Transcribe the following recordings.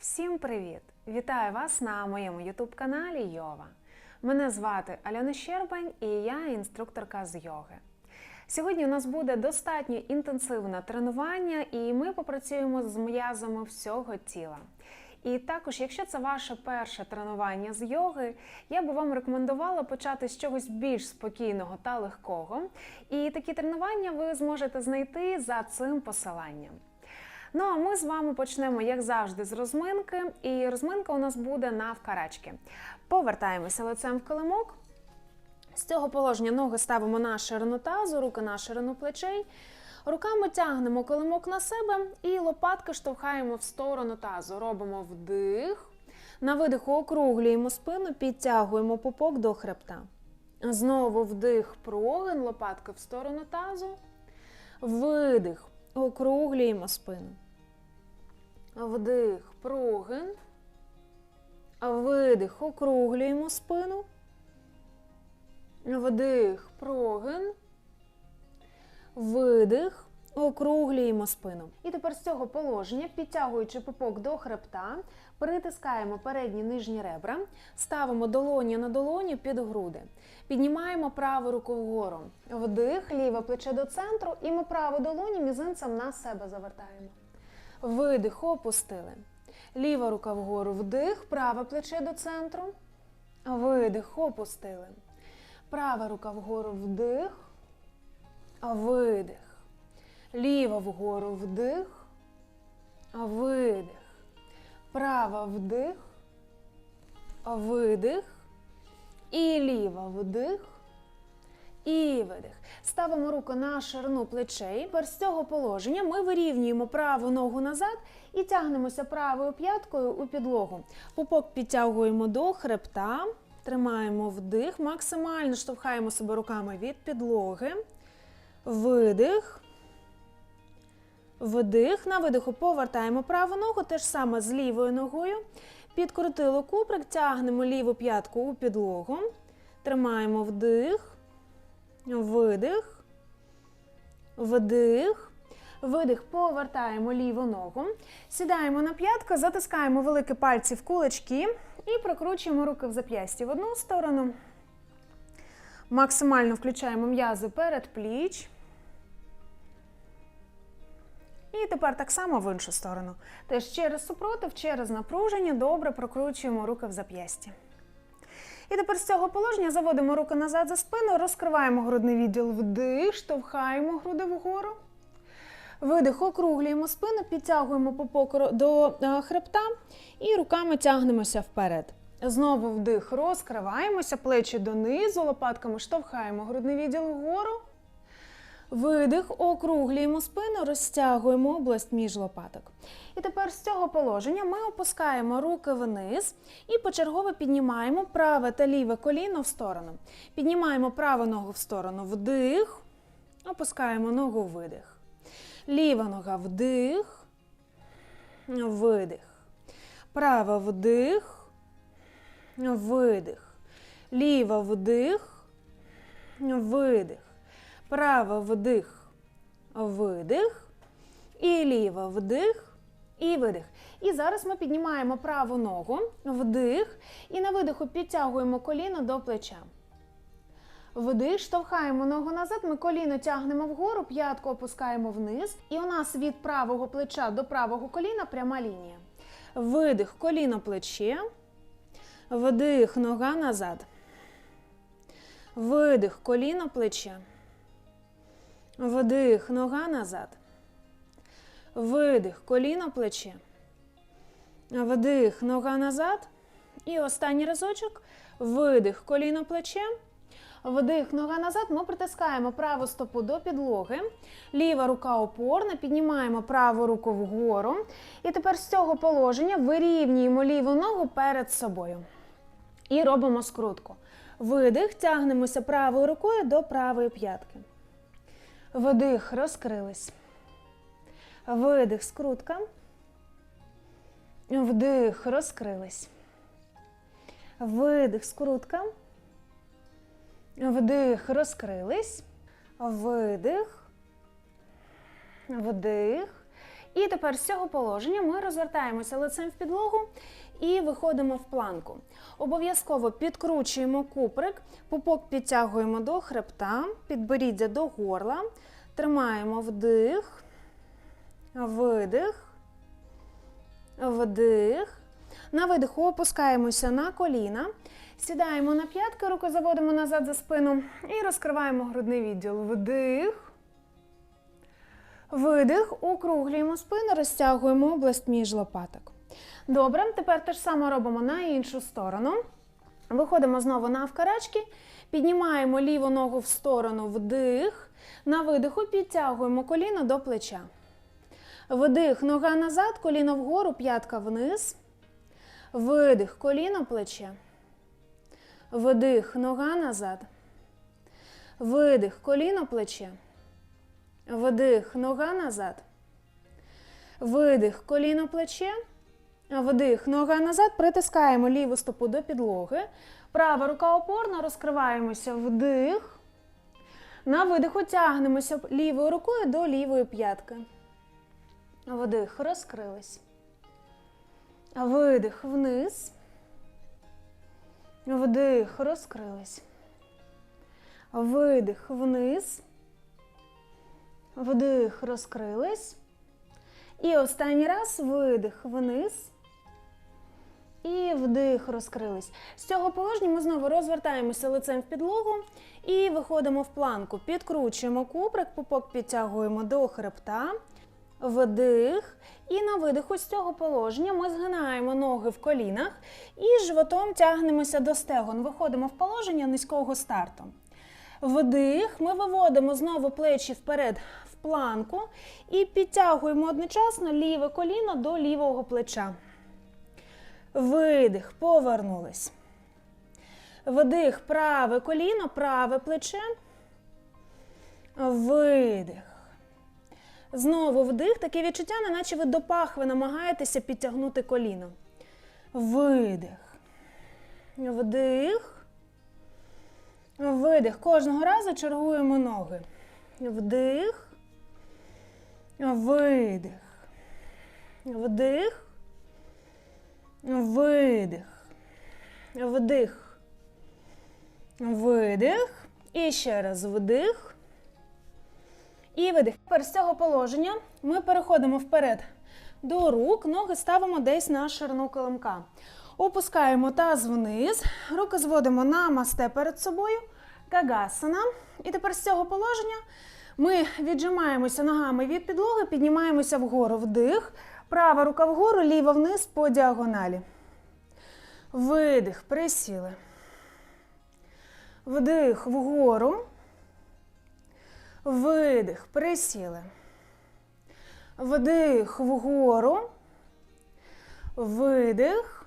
Всім привіт! Вітаю вас на моєму ютуб-каналі Йова. Мене звати Альона Щербань і я інструкторка з йоги. Сьогодні у нас буде достатньо інтенсивне тренування, і ми попрацюємо з м'язами всього тіла. І також, якщо це ваше перше тренування з йоги, я би вам рекомендувала почати з чогось більш спокійного та легкого. І такі тренування ви зможете знайти за цим посиланням. Ну а ми з вами почнемо, як завжди, з розминки. І розминка у нас буде навкарачки. Повертаємося лицем в килимок. З цього положення ноги ставимо на ширину тазу, руки на ширину плечей. Руками тягнемо килимок на себе і лопатки штовхаємо в сторону тазу. Робимо вдих. На видиху округлюємо спину, підтягуємо пупок до хребта. Знову вдих, прогин, лопатки в сторону тазу. Видих. Округлюємо спину. Вдих, прогин. Видих, округлюємо спину. Вдих, прогин. Видих. Округлюємо спину. І тепер з цього положення, підтягуючи пупок до хребта, притискаємо передні нижні ребра, ставимо долоні на долоню під груди. Піднімаємо праву руку вгору. Вдих, ліве плече до центру, і ми праву долоню мізинцем на себе завертаємо. Видих, опустили. Ліва рука вгору, вдих, праве плече до центру. Видих, опустили. Права рука вгору, вдих. Видих. Ліва вгору вдих. Видих. Права вдих. Видих. І ліва вдих. І видих. Ставимо руку на ширину плечей. Тепер з цього положення ми вирівнюємо праву ногу назад і тягнемося правою п'яткою у підлогу. Пупок підтягуємо до хребта. Тримаємо вдих, максимально штовхаємо себе руками від підлоги. Видих. Вдих. На видиху повертаємо праву ногу, те ж саме з лівою ногою. Підкрутили куприк, тягнемо ліву п'ятку у підлогу. Тримаємо вдих. Видих. Вдих. Видих. Повертаємо ліву ногу. Сідаємо на п'ятку, затискаємо великі пальці в кулачки і прокручуємо руки в зап'ясті в одну сторону. Максимально включаємо м'язи перед пліч. І тепер так само в іншу сторону. Теж через супротив, через напруження добре прокручуємо руки в зап'ясті. І тепер з цього положення заводимо руки назад за спину, розкриваємо грудний відділ вдих, штовхаємо груди вгору. Видих, округлюємо спину, підтягуємо попок до е, хребта і руками тягнемося вперед. Знову вдих, розкриваємося, плечі донизу, лопатками штовхаємо грудний відділ вгору. Видих, округлюємо спину, розтягуємо область між лопаток. І тепер з цього положення ми опускаємо руки вниз і почергово піднімаємо праве та ліве коліно в сторону. Піднімаємо праву ногу в сторону, вдих, опускаємо ногу видих. Ліва нога вдих, видих. Права вдих, видих. Ліва вдих, видих. Права вдих, видих. І ліва вдих і видих. І зараз ми піднімаємо праву ногу, вдих. І на видиху підтягуємо коліно до плеча. Вдих, штовхаємо ногу назад, ми коліно тягнемо вгору, п'ятку опускаємо вниз. І у нас від правого плеча до правого коліна пряма лінія. Видих, коліно плече. Вдих, нога назад. Видих, коліно плече. Вдих, нога назад. Видих, коліно плече. Вдих, нога назад. І останній разочок. Видих, коліно плече. Вдих, нога назад. Ми притискаємо праву стопу до підлоги. Ліва рука опорна. Піднімаємо праву руку вгору. І тепер з цього положення вирівнюємо ліву ногу перед собою. І робимо скрутку. Видих, тягнемося правою рукою до правої п'ятки. Вдих, розкрились. Видих, скрутка. Вдих, розкрились. Видих, скрутка. Вдих, розкрились. Видих. Вдих. І тепер з цього положення ми розвертаємося лицем в підлогу і виходимо в планку. Обов'язково підкручуємо куприк, пупок підтягуємо до хребта, підборіддя до горла, тримаємо вдих, видих, вдих. На видиху опускаємося на коліна, сідаємо на п'ятки, руки заводимо назад за спину і розкриваємо грудний відділ. Вдих. Видих, округлюємо спину, розтягуємо область між лопаток. Добре, тепер те ж саме робимо на іншу сторону. Виходимо знову навкарачки, піднімаємо ліву ногу в сторону, вдих. На видиху підтягуємо коліно до плеча. Вдих, нога назад, коліно вгору, п'ятка вниз. Видих, коліно плече. Вдих, нога назад. Видих, коліно плече. Вдих, нога назад. Видих, коліно плече. Вдих, нога назад. Притискаємо ліву стопу до підлоги. Права рука опорна, розкриваємося. Вдих. На видиху тягнемося лівою рукою до лівої п'ятки. Вдих, розкрились. Видих вниз. Вдих, розкрились. Видих вниз. Вдих, розкрились. І останній раз видих вниз. І вдих, розкрились. З цього положення ми знову розвертаємося лицем в підлогу і виходимо в планку. Підкручуємо куприк, пупок підтягуємо до хребта. Вдих. І на видиху з цього положення ми згинаємо ноги в колінах і животом тягнемося до стегон. Виходимо в положення низького старту. Вдих, ми виводимо знову плечі вперед в планку і підтягуємо одночасно ліве коліно до лівого плеча. Видих, повернулись. Вдих, праве коліно, праве плече. Видих. Знову вдих, таке відчуття, неначе ви до пахви намагаєтеся підтягнути коліно. Видих. Вдих. Видих. Кожного разу чергуємо ноги. Вдих. Видих. Вдих. Видих. Вдих. Видих. І ще раз вдих. І видих. Тепер з цього положення ми переходимо вперед до рук, ноги ставимо десь на ширину килимка. Опускаємо таз вниз, руки зводимо на масте перед собою, кагасана. І тепер з цього положення ми віджимаємося ногами від підлоги, піднімаємося вгору вдих, права рука вгору, ліва вниз по діагоналі. Видих, присіли. Вдих вгору. Видих, присіли. Вдих вгору. Видих.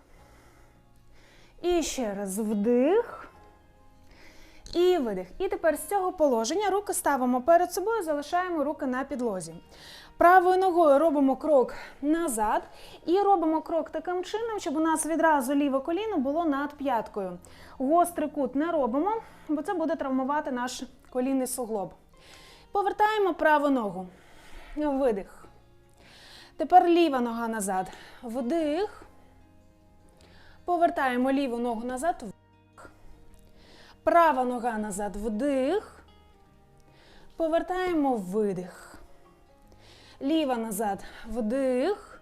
І ще раз вдих. І видих. І тепер з цього положення руки ставимо перед собою, залишаємо руки на підлозі. Правою ногою робимо крок назад і робимо крок таким чином, щоб у нас відразу ліве коліно було над п'яткою. Гострий кут не робимо, бо це буде травмувати наш колінний суглоб. Повертаємо праву ногу. Видих. Тепер ліва нога назад. Вдих. Повертаємо ліву ногу назад. Вдих. Права нога назад. Вдих. Повертаємо видих. Ліва назад. Вдих.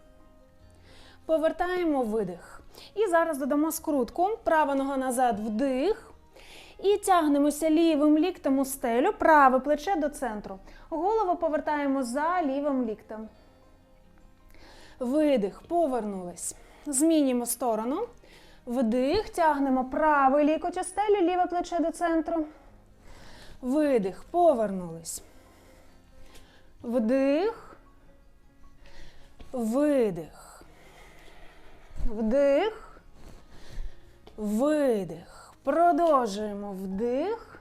Повертаємо видих. І зараз додамо скрутку. Права нога назад. Вдих. І тягнемося лівим ліктем у стелю, праве плече до центру. Голову повертаємо за лівим ліктем. Видих, повернулись. Змінюємо сторону. Вдих, тягнемо правий лікоть у стелю, ліве плече до центру. Видих, повернулись. Вдих. Видих. Вдих. Видих. Продовжуємо вдих.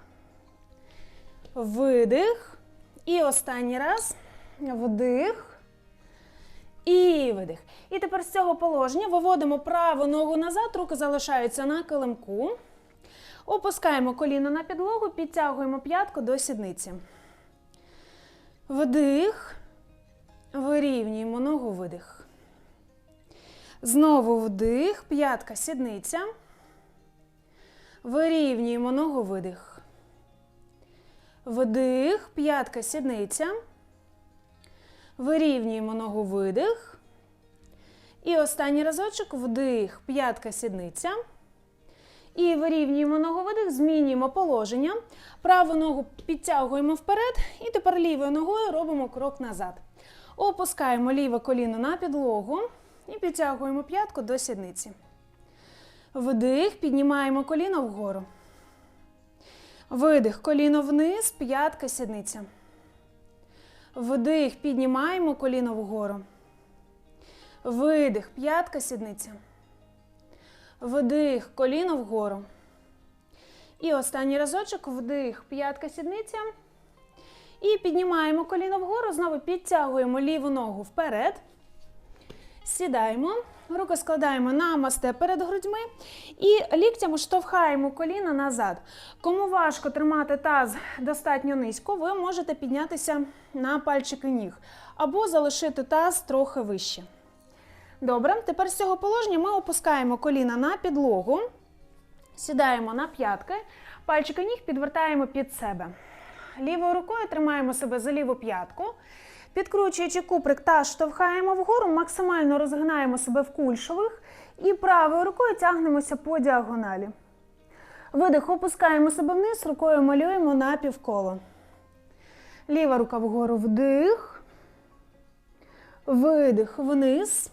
Видих. І останній раз. Вдих. І видих. І тепер з цього положення виводимо праву ногу назад, руки залишаються на килимку. Опускаємо коліно на підлогу, підтягуємо п'ятку до сідниці. Вдих. Вирівнюємо ногу видих. Знову вдих, п'ятка, сідниця. Вирівнюємо ногу видих. Вдих, п'ятка, сідниця. Вирівнюємо ногу видих. І останній разочок вдих, п'ятка, сідниця. І вирівнюємо ногу видих, змінюємо положення. Праву ногу підтягуємо вперед. І тепер лівою ногою робимо крок назад. Опускаємо ліве коліно на підлогу і підтягуємо п'ятку до сідниці. Вдих, піднімаємо коліно вгору. Видих, коліно вниз, п'ятка, сідниця. Вдих, піднімаємо коліно вгору. Видих, п'ятка, сідниця. Вдих, коліно вгору. І останній разочок вдих, п'ятка, сідниця. І піднімаємо коліно вгору, знову підтягуємо ліву ногу вперед. Сідаємо, руки складаємо на масте перед грудьми і ліктями штовхаємо коліна назад. Кому важко тримати таз достатньо низько, ви можете піднятися на пальчики ніг або залишити таз трохи вище. Добре, тепер з цього положення ми опускаємо коліна на підлогу, сідаємо на п'ятки, пальчики ніг підвертаємо під себе. Лівою рукою тримаємо себе за ліву п'ятку. Підкручуючи куприк та штовхаємо вгору, максимально розгинаємо себе в кульшових і правою рукою тягнемося по діагоналі. Видих, опускаємо себе вниз, рукою малюємо на півколо. Ліва рука вгору вдих. Видих вниз.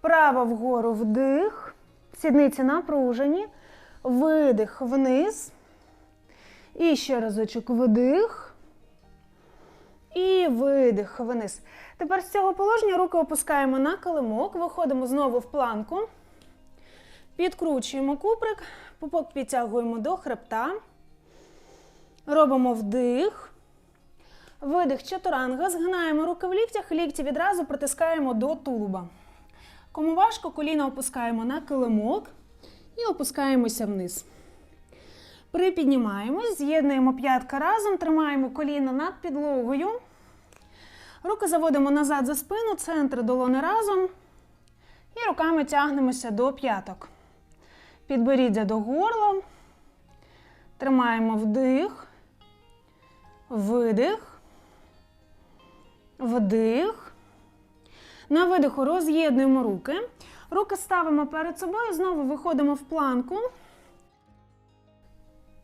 Права вгору вдих. Сідниці напружені. Видих вниз. І ще разочок вдих. І видих вниз. Тепер з цього положення руки опускаємо на килимок, виходимо знову в планку. Підкручуємо куприк, пупок підтягуємо до хребта. Робимо вдих. Видих чатуранга. Згинаємо руки в ліктях, лікті відразу притискаємо до тулуба. Кому важко, коліна опускаємо на килимок і опускаємося вниз. Припіднімаємось, з'єднуємо п'ятка разом, тримаємо коліна над підлогою. Руки заводимо назад за спину, центр долони разом. І руками тягнемося до п'яток. Підборіддя до горла. Тримаємо вдих, видих, вдих. На видиху роз'єднуємо руки. Руки ставимо перед собою, знову виходимо в планку.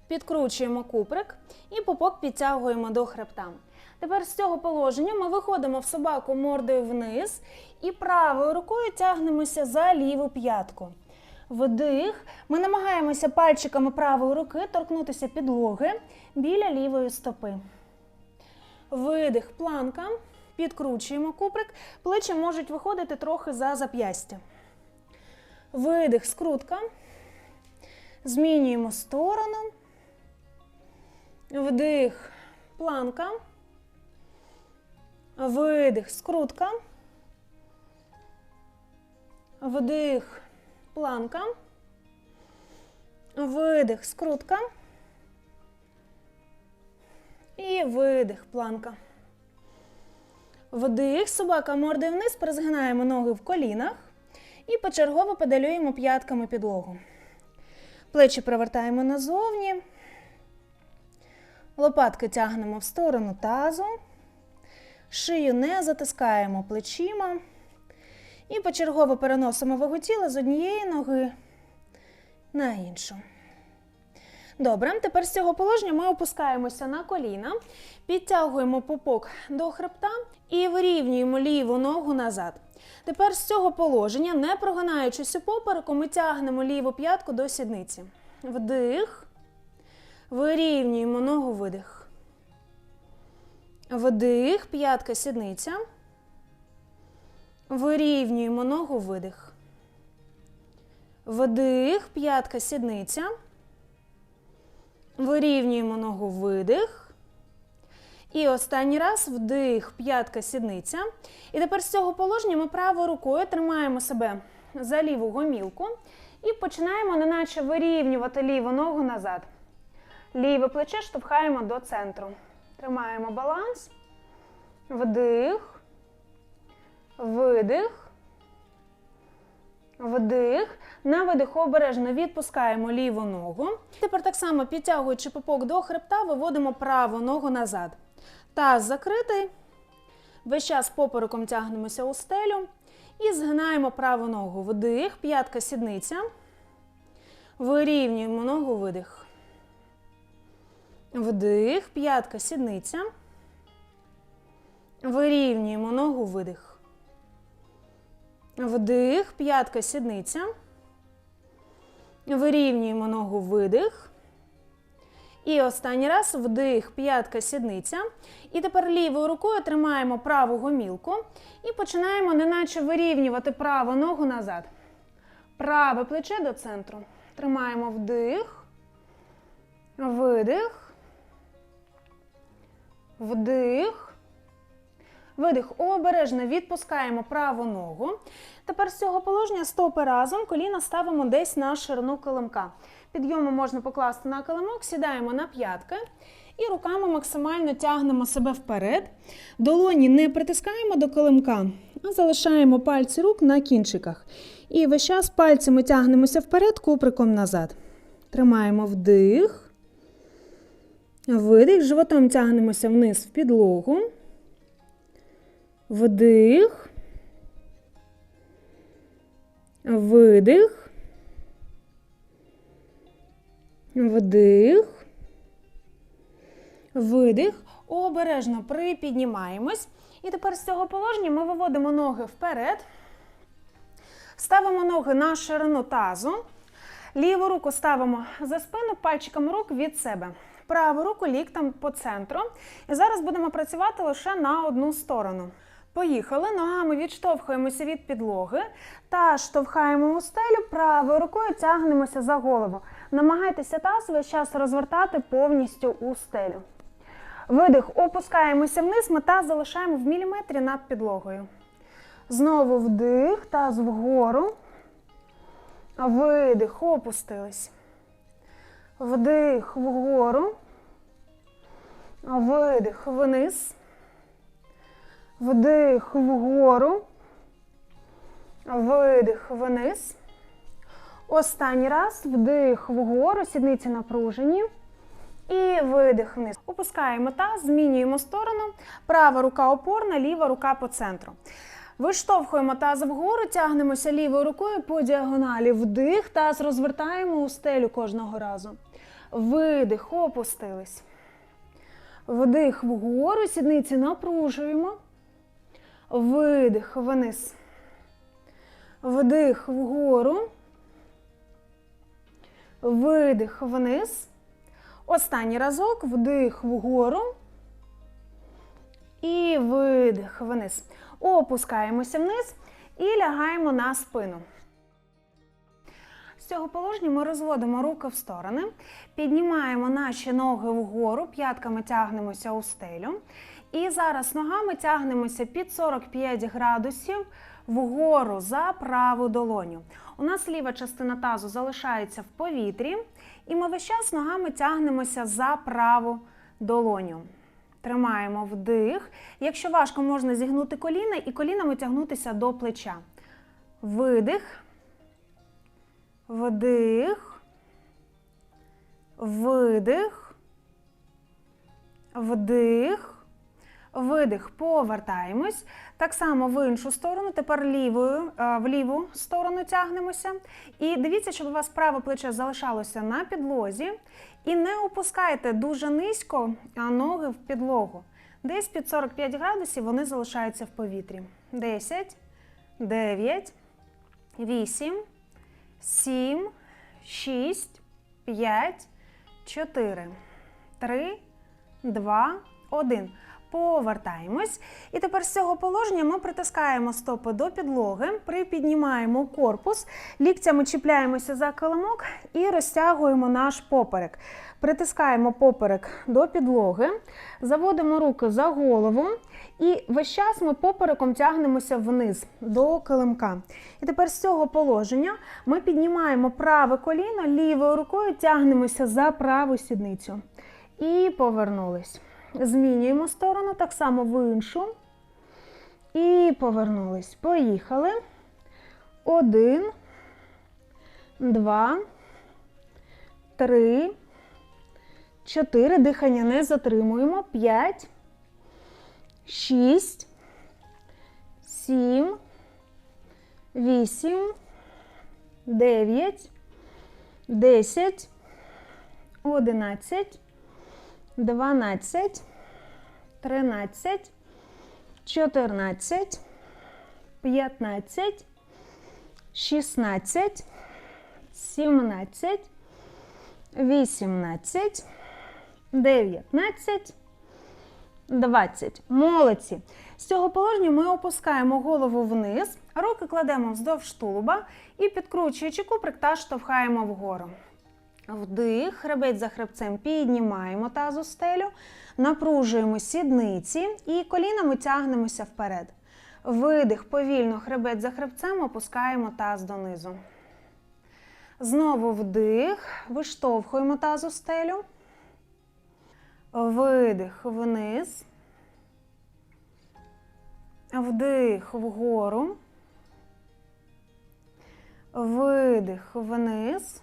Підкручуємо куприк і попок підтягуємо до хребта. Тепер з цього положення ми виходимо в собаку мордою вниз і правою рукою тягнемося за ліву п'ятку. Вдих. Ми намагаємося пальчиками правої руки торкнутися підлоги біля лівої стопи. Видих, планка. Підкручуємо куприк. Плечі можуть виходити трохи за зап'ястя. Видих, скрутка. Змінюємо сторону. Вдих, планка. Видих, скрутка. Вдих, планка. Видих, скрутка. І видих, планка. Вдих, собака мордою вниз, перезгинаємо ноги в колінах і почергово педалюємо п'ятками підлогу. Плечі привертаємо назовні. Лопатки тягнемо в сторону тазу. Шию не затискаємо плечима. І почергово переносимо вагу тіла з однієї ноги на іншу. Добре, тепер з цього положення ми опускаємося на коліна, підтягуємо пупок до хребта і вирівнюємо ліву ногу назад. Тепер з цього положення, не прогинаючись у попереку, ми тягнемо ліву п'ятку до сідниці. Вдих. Вирівнюємо ногу видих. Вдих, п'ятка сідниця. Вирівнюємо ногу видих. Вдих, п'ятка сідниця. Вирівнюємо ногу видих. І останній раз вдих, п'ятка сідниця. І тепер з цього положення ми правою рукою тримаємо себе за ліву гомілку і починаємо, неначе вирівнювати ліву ногу назад. Ліве плече штовхаємо до центру. Тримаємо баланс. Вдих. видих, вдих. На видих обережно відпускаємо ліву ногу. Тепер так само підтягуючи пупок до хребта, виводимо праву ногу назад. Таз закритий. Весь час попереком тягнемося у стелю. І згинаємо праву ногу. Вдих, п'ятка сідниця. Вирівнюємо ногу, видих. Вдих, п'ятка сідниця. Вирівнюємо ногу, видих. Вдих, п'ятка сідниця. Вирівнюємо ногу, видих. І останній раз вдих, п'ятка сідниця. І тепер лівою рукою тримаємо праву гомілку і починаємо неначе вирівнювати праву ногу назад. Праве плече до центру. Тримаємо вдих, видих, вдих, видих. Обережно відпускаємо праву ногу. Тепер з цього положення стопи разом, коліна ставимо десь на ширину килимка. Підйому можна покласти на килимок, сідаємо на п'ятки і руками максимально тягнемо себе вперед. Долоні не притискаємо до килимка, а залишаємо пальці рук на кінчиках. І весь час пальцями тягнемося вперед, куприком назад. Тримаємо вдих, видих, животом тягнемося вниз в підлогу. Вдих. Видих. Вдих. Видих. Обережно припіднімаємось. І тепер з цього положення ми виводимо ноги вперед. Ставимо ноги на ширину тазу. Ліву руку ставимо за спину, пальчиками рук від себе. Праву руку ліктем по центру. І зараз будемо працювати лише на одну сторону. Поїхали. Ногами відштовхуємося від підлоги та штовхаємо у стелю. Правою рукою тягнемося за голову. Намагайтеся таз весь час розвертати повністю у стелю. Видих, опускаємося вниз, ми таз залишаємо в міліметрі над підлогою. Знову вдих, таз вгору. Видих, опустились. Вдих вгору. Видих вниз. Вдих вгору. Видих вниз. Останній раз вдих вгору, сідниці напружені. І видих вниз. Опускаємо таз, змінюємо сторону. Права рука опорна, ліва рука по центру. Виштовхуємо таз вгору, тягнемося лівою рукою по діагоналі. Вдих, таз розвертаємо у стелю кожного разу. Видих, опустились. Вдих вгору, сідниці напружуємо. Видих вниз. Вдих вгору. Видих вниз. Останній разок. Вдих вгору. І видих вниз. Опускаємося вниз і лягаємо на спину. Цього положення ми розводимо руки в сторони, піднімаємо наші ноги вгору, п'ятками тягнемося у стелю. І зараз ногами тягнемося під 45 градусів вгору за праву долоню. У нас ліва частина тазу залишається в повітрі, і ми весь час ногами тягнемося за праву долоню. Тримаємо вдих. Якщо важко, можна зігнути коліна і колінами тягнутися до плеча. Видих. Вдих. Видих. Вдих. Видих. Повертаємось. Так само в іншу сторону. Тепер лівою, е, в ліву сторону тягнемося. І дивіться, щоб у вас праве плече залишалося на підлозі. І не опускайте дуже низько ноги в підлогу. Десь під 45 градусів вони залишаються в повітрі. 10, 9, 8, 7, 6, 5, 4, 3, 2, 1. Повертаємось. І тепер з цього положення ми притискаємо стопи до підлоги, припіднімаємо корпус, ліктями чіпляємося за килимок і розтягуємо наш поперек. Притискаємо поперек до підлоги, заводимо руки за голову. І весь час ми попереком тягнемося вниз до килимка. І тепер з цього положення ми піднімаємо праве коліно, лівою рукою тягнемося за праву сідницю. І повернулись. Змінюємо сторону, так само в іншу. І повернулись. Поїхали. Один, два, три, чотири. Дихання не затримуємо. П'ять, шість, сім, вісім, дев'ять, десять, одинадцять, дванадцять, тринадцять, чотирнадцять, п'ятнадцять, шістнадцять, сімнадцять, вісімнадцять, дев'ятнадцять, двадцять. Молодці. З цього положення ми опускаємо голову вниз, руки кладемо вздовж тулуба і, підкручуючи куприк, та штовхаємо вгору. Вдих, хребець за хребцем піднімаємо тазу стелю, напружуємо сідниці і колінами тягнемося вперед. Видих, повільно, хребець за хребцем, опускаємо таз донизу. Знову вдих, виштовхуємо тазу стелю. Видих вниз. Вдих вгору. Видих вниз.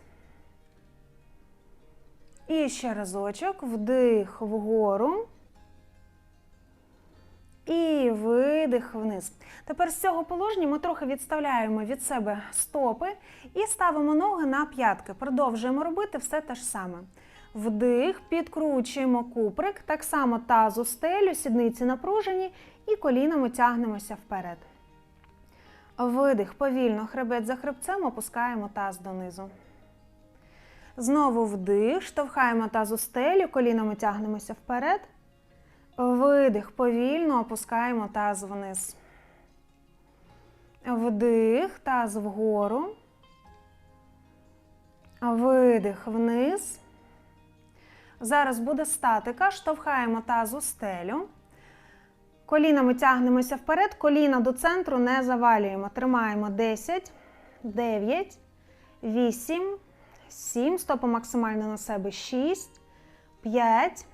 І ще разочок. Вдих вгору. І видих вниз. Тепер з цього положення ми трохи відставляємо від себе стопи і ставимо ноги на п'ятки. Продовжуємо робити все те ж саме. Вдих, підкручуємо куприк, так само тазу стелю, сідниці напружені і колінами тягнемося вперед. Видих, повільно, хребет за хребцем, опускаємо таз донизу. Знову вдих, штовхаємо тазу стелю, колінами тягнемося вперед. Видих, повільно опускаємо таз вниз. Вдих, таз вгору. Видих вниз. Зараз буде статика. Штовхаємо таз у стелю. Колінами тягнемося вперед, коліна до центру не завалюємо. Тримаємо 10, 9, 8, 7. Стопи максимально на себе. 6, 5,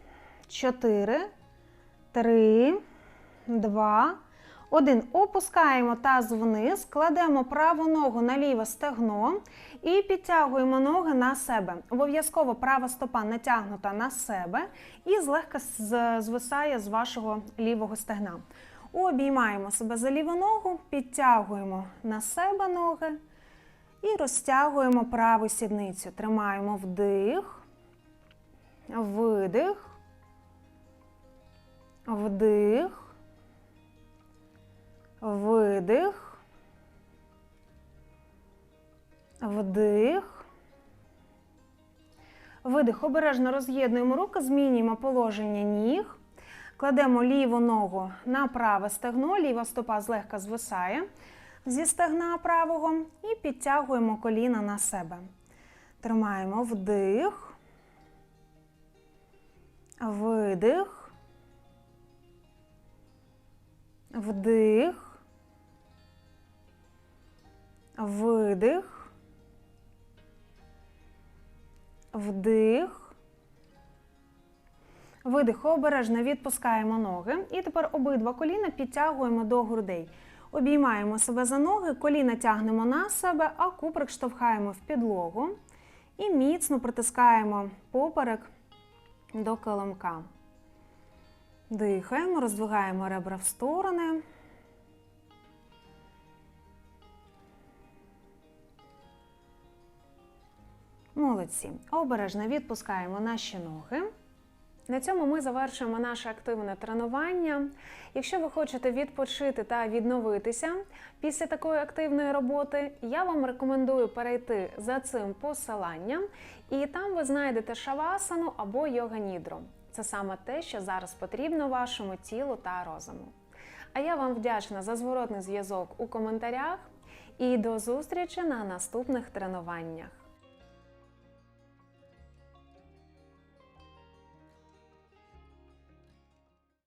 4, 3, 2, 1. Опускаємо таз вниз, кладемо праву ногу на ліве стегно і підтягуємо ноги на себе. Обов'язково права стопа натягнута на себе і злегка звисає з вашого лівого стегна. Обіймаємо себе за ліву ногу, підтягуємо на себе ноги і розтягуємо праву сідницю. Тримаємо вдих, видих, вдих. Видих. Вдих. Видих. Обережно роз'єднуємо руки, змінюємо положення ніг. Кладемо ліву ногу на праве стегно, ліва стопа злегка звисає зі стегна правого і підтягуємо коліна на себе. Тримаємо вдих. Видих. Вдих. Видих. Вдих. Видих. Обережно відпускаємо ноги. І тепер обидва коліна підтягуємо до грудей. Обіймаємо себе за ноги, коліна тягнемо на себе, а куприк штовхаємо в підлогу. І міцно притискаємо поперек до килимка. Дихаємо, роздвигаємо ребра в сторони. Молодці. Обережно відпускаємо наші ноги. На цьому ми завершуємо наше активне тренування. Якщо ви хочете відпочити та відновитися після такої активної роботи, я вам рекомендую перейти за цим посиланням, і там ви знайдете шавасану або йога-нідру. Це саме те, що зараз потрібно вашому тілу та розуму. А я вам вдячна за зворотний зв'язок у коментарях і до зустрічі на наступних тренуваннях.